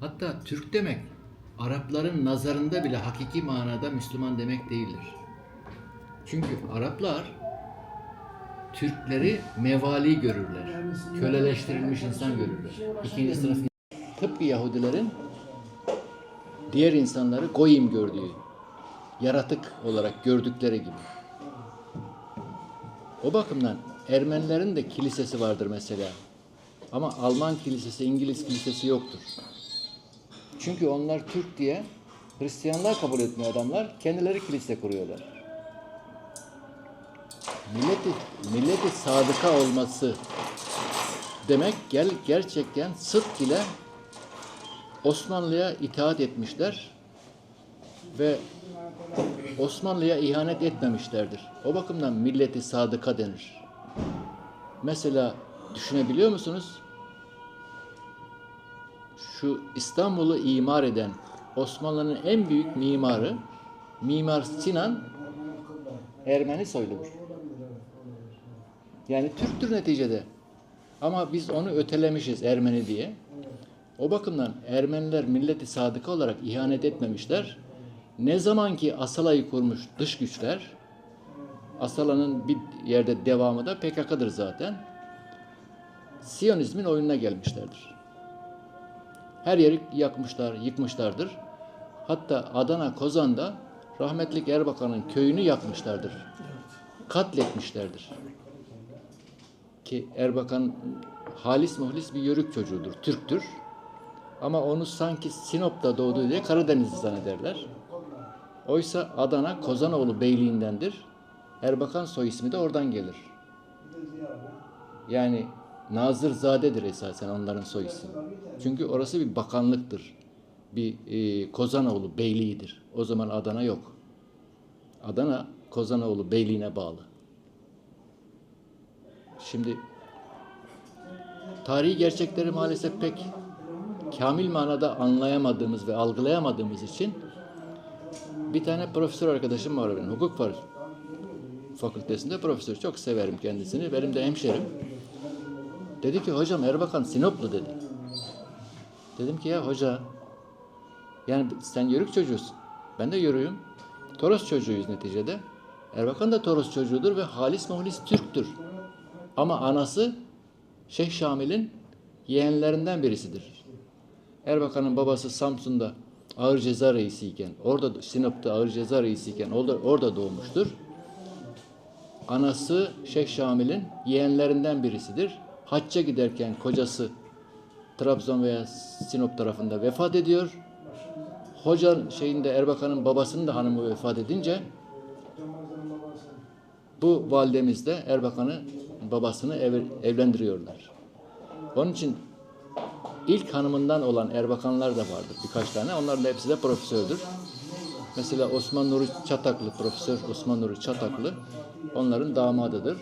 Hatta Türk demek Arapların nazarında bile hakiki manada Müslüman demek değildir. Çünkü Araplar Türkleri mevali görürler. Köleleştirilmiş insan görürler. İkinci sınıf tıpkı Yahudilerin diğer insanları goyim gördüğü, yaratık olarak gördükleri gibi. O bakımdan Ermenilerin de kilisesi vardır mesela. Ama Alman kilisesi, İngiliz kilisesi yoktur. Çünkü onlar Türk diye Hristiyanlar kabul etmiyor adamlar. Kendileri kilise kuruyorlar. Milleti, milleti sadıka olması demek gel gerçekten sıdk ile Osmanlı'ya itaat etmişler ve Osmanlı'ya ihanet etmemişlerdir. O bakımdan milleti sadıka denir. Mesela düşünebiliyor musunuz? Şu İstanbul'u imar eden Osmanlı'nın en büyük mimarı Mimar Sinan Ermeni soyludur. Yani Türktür neticede. Ama biz onu ötelemişiz Ermeni diye. O bakımdan Ermeniler milleti sadıka olarak ihanet etmemişler. Ne zaman ki Asala'yı kurmuş dış güçler, Asala'nın bir yerde devamı da PKK'dır zaten. Siyonizmin oyununa gelmişlerdir. Her yeri yakmışlar, yıkmışlardır. Hatta Adana, Kozan'da rahmetlik Erbakan'ın köyünü yakmışlardır. Katletmişlerdir. Ki Erbakan halis muhlis bir yörük çocuğudur, Türktür. Ama onu sanki Sinop'ta doğdu diye Karadenizli zannederler. Oysa Adana Kozanoğlu Beyliğindendir. Erbakan soy ismi de oradan gelir. Yani Nazırzadedir esasen onların soy ismi. Çünkü orası bir bakanlıktır. Bir e, Kozanoğlu Beyliğidir. O zaman Adana yok. Adana Kozanoğlu Beyliğine bağlı. Şimdi tarihi gerçekleri maalesef pek kamil manada anlayamadığımız ve algılayamadığımız için bir tane profesör arkadaşım var benim. Hukuk var fakültesinde profesör. Çok severim kendisini. Benim de hemşerim. Dedi ki hocam Erbakan Sinoplu dedi. Dedim ki ya hoca yani sen yörük çocuğusun. Ben de yörüğüm. Toros çocuğuyuz neticede. Erbakan da Toros çocuğudur ve halis muhlis Türktür. Ama anası Şeyh Şamil'in yeğenlerinden birisidir. Erbakan'ın babası Samsun'da ağır ceza reisiyken, orada Sinop'ta ağır ceza reisiyken orada, orada doğmuştur. Anası Şeyh Şamil'in yeğenlerinden birisidir. Hacca giderken kocası Trabzon veya Sinop tarafında vefat ediyor. Hoca şeyinde Erbakan'ın babasının da hanımı vefat edince bu validemiz de Erbakan'ı babasını ev, evlendiriyorlar. Onun için ilk hanımından olan Erbakanlar da vardır birkaç tane. Onların da hepsi de profesördür. Mesela Osman Nuri Çataklı, Profesör Osman Nuri Çataklı onların damadıdır.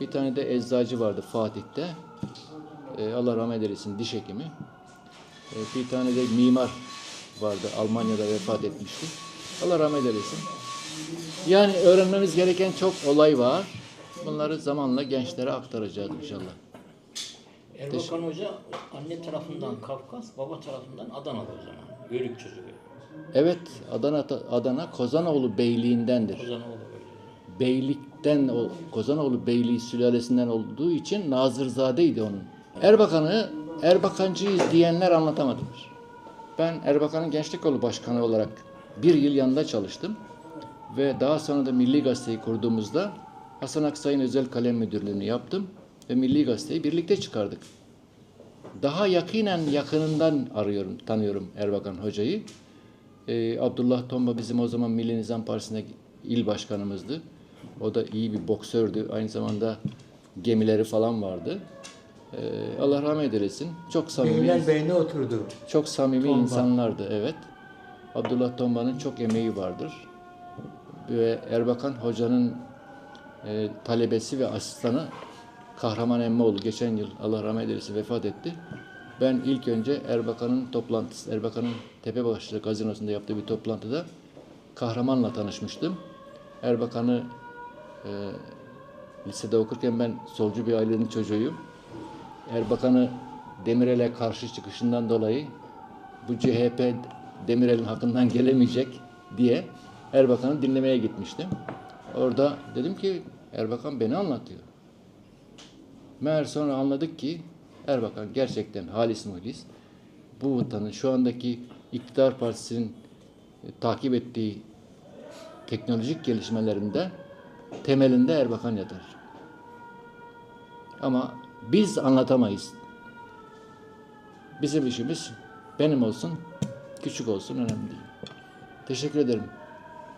Bir tane de eczacı vardı Fatih'te. Ee, Allah rahmet eylesin diş hekimi. Ee, bir tane de mimar vardı Almanya'da vefat etmişti. Allah rahmet eylesin. Yani öğrenmemiz gereken çok olay var. Bunları zamanla gençlere aktaracağız inşallah. Erbakan Hoca anne tarafından Kafkas, baba tarafından Adanalı o zaman. Yörük çocuğu. Evet, Adana Adana Kozanoğlu Beyliğindendir. Kozanoğlu. Beylikten, Kozanoğlu Beyliği sülalesinden olduğu için Nazırzade'ydi onun. Erbakan'ı Erbakancıyız diyenler anlatamadılar. Ben Erbakan'ın Gençlik Kolu Başkanı olarak bir yıl yanında çalıştım. Ve daha sonra da Milli Gazete'yi kurduğumuzda Hasan Aksay'ın özel kalem müdürlüğünü yaptım. Ve Milli Gazete'yi birlikte çıkardık. Daha yakinen yakınından arıyorum, tanıyorum Erbakan Hoca'yı. Ee, Abdullah Tomba bizim o zaman Milli Nizam Partisi'nde il başkanımızdı. O da iyi bir boksördü. Aynı zamanda gemileri falan vardı. Ee, Allah rahmet eylesin. Çok samimi, Beyler beyne oturdu. çok samimi Tomba. insanlardı. Evet. Abdullah Tomba'nın çok emeği vardır. Ve Erbakan Hoca'nın e, talebesi ve asistanı Kahraman Emmoğlu geçen yıl Allah rahmet eylesin vefat etti. Ben ilk önce Erbakan'ın toplantısı, Erbakan'ın Tepebaşı gazinosunda yaptığı bir toplantıda Kahraman'la tanışmıştım. Erbakan'ı e, lisede okurken ben solcu bir ailenin çocuğuyum. Erbakan'ı Demirel'e karşı çıkışından dolayı bu CHP Demirel'in hakkından gelemeyecek diye Erbakan'ı dinlemeye gitmiştim. Orada dedim ki Erbakan beni anlatıyor. Meğer sonra anladık ki Erbakan gerçekten halis muhlis. Bu vatanın şu andaki iktidar partisinin e, takip ettiği teknolojik gelişmelerinde temelinde Erbakan yatar. Ama biz anlatamayız. Bizim işimiz benim olsun, küçük olsun önemli değil. Teşekkür ederim.